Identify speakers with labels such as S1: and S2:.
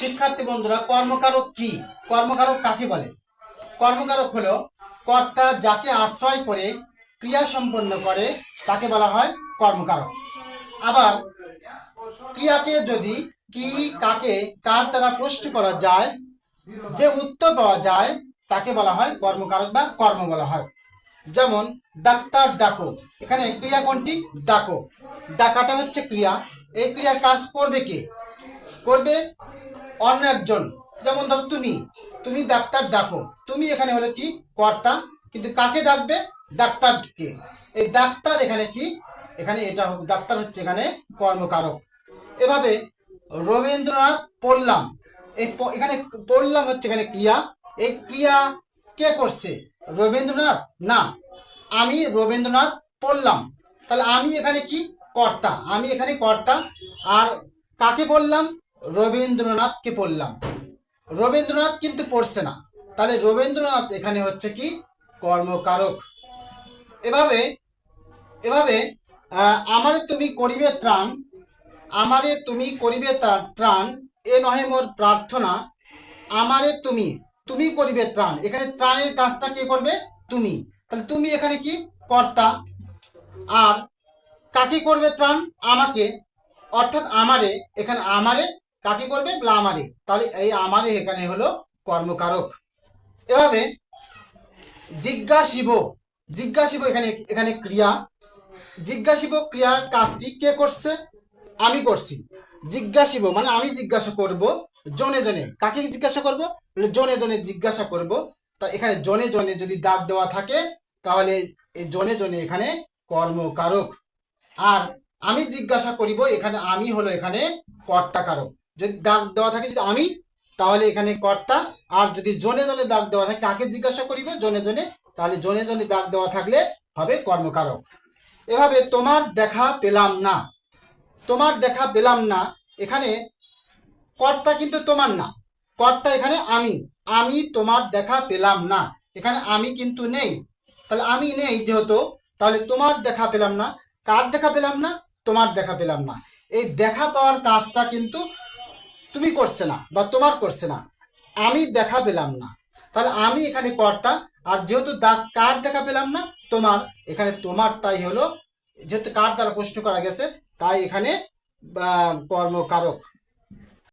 S1: শিক্ষার্থী বন্ধুরা, কর্মকারক কি? কর্মকারক কাকে বলে? কর্মকারক হলো কর্তা যাকে আশ্রয় করে, ক্রিয়া সম্পন্ন করে, তাকে বলা হয় কর্মকারক। আবার ক্রিয়াকে যদি কি, কাকে, কার দ্বারা প্রশ্ন করা যায়, যে উত্তর পাওয়া যায়, তাকে বলা হয় কর্মকারক বা কর্ম বলা হয়। যেমন, ডাক্তার ডাকো। এখানে ক্রিয়া কোনটি? ডাকো। ডাকাটা হচ্ছে ক্রিয়া। এই ক্রিয়ার কাজ করবে কে? করবে অন্য একজন। যেমন ধরো তুমি তুমি ডাক্তার ডাকো। তুমি এখানে হলে কি কর্তা? কিন্তু কাকে ডাকবে? ডাক্তারকে। এই ডাক্তার এখানে কি? এখানে এটা ডাক্তার হচ্ছে এখানে কর্মকারক। এভাবে রবীন্দ্রনাথ পড়লাম। এই এখানে পড়লাম হচ্ছে এখানে ক্রিয়া। এই ক্রিয়া কে করছে? রবীন্দ্রনাথ? না, আমি রবীন্দ্রনাথ পড়লাম। তাহলে আমি এখানে কি? কর্তা। আমি এখানে কর্তা। আর কাকে বললাম রবীন্দ্রনাথকে পড়লাম। রবীন্দ্রনাথ কিন্তু পড়ছে না। তাহলে রবীন্দ্রনাথ এখানে হচ্ছে কি? কর্মকারক। এভাবে এভাবে আমারে তুমি করিবে ত্রাণ, আমারে তুমি করিবে ত্রা- ত্রাণ, এ নহে মোর প্রার্থনা, আমারে তুমি তুমি করিবে ত্রাণ। এখানে ত্রাণের কাজটা কে করবে? তুমি। তাহলে তুমি এখানে কি? কর্তা। আর কাকে করবে ত্রাণ? আমাকে। অর্থাৎ আমারে, এখানে আমারে কাকে করবে? বলে আমারে তাহলে এই আমারে এখানে হলো কর্মকারক। এভাবে জিজ্ঞাসিব জিজ্ঞাসিব এখানে এখানে ক্রিয়া। জিজ্ঞাসিব ক্রিয়ার কাজটি কে করছে? আমি করছি। জিজ্ঞাসিব মানে আমি জিজ্ঞাসা করব জনে জনে। কাকে জিজ্ঞাসা করব? জনে জনে জিজ্ঞাসা করব। তা এখানে জনে জনে যদি দাগ দেওয়া থাকে, তাহলে এই জনে জনে এখানে কর্মকারক। আর আমি জিজ্ঞাসা করিব, এখানে আমি হলো এখানে কর্তাকারক। যদি দাগ দেওয়া থাকে যদি আমি, তাহলে এখানে কর্তা, আর যদি জনে জনে দাগ দেওয়া থাকে, কাকে জিজ্ঞাসা করিব? জনে জনে। তাহলে জনে জনে দাগ দেওয়া থাকলে হবে কর্মকারক। এভাবে তোমার দেখা পেলাম না। তোমার দেখা পেলাম না। এখানে কর্তা কিন্তু তোমার না। কর্তা এখানে আমি। আমি তোমার দেখা পেলাম না। এখানে আমি কিন্তু নেই। তাহলে আমি নেই যেহেতু, তাহলে তোমার দেখা পেলাম না। কার দেখা পেলাম না? তোমার দেখা পেলাম না। এই দেখা পাওয়ার কাজটা কিন্তু তুমি করছে না বা তোমার করছে না, আমি দেখা পেলাম না। তাহলে আমি এখানে কর্তা, আর যেহেতু দা- কার দেখা পেলাম না, তোমার। এখানে তোমার তাই হলো, যেহেতু কার দ্বারা প্রশ্ন করা গেছে, তাই এখানে কর্মকারক।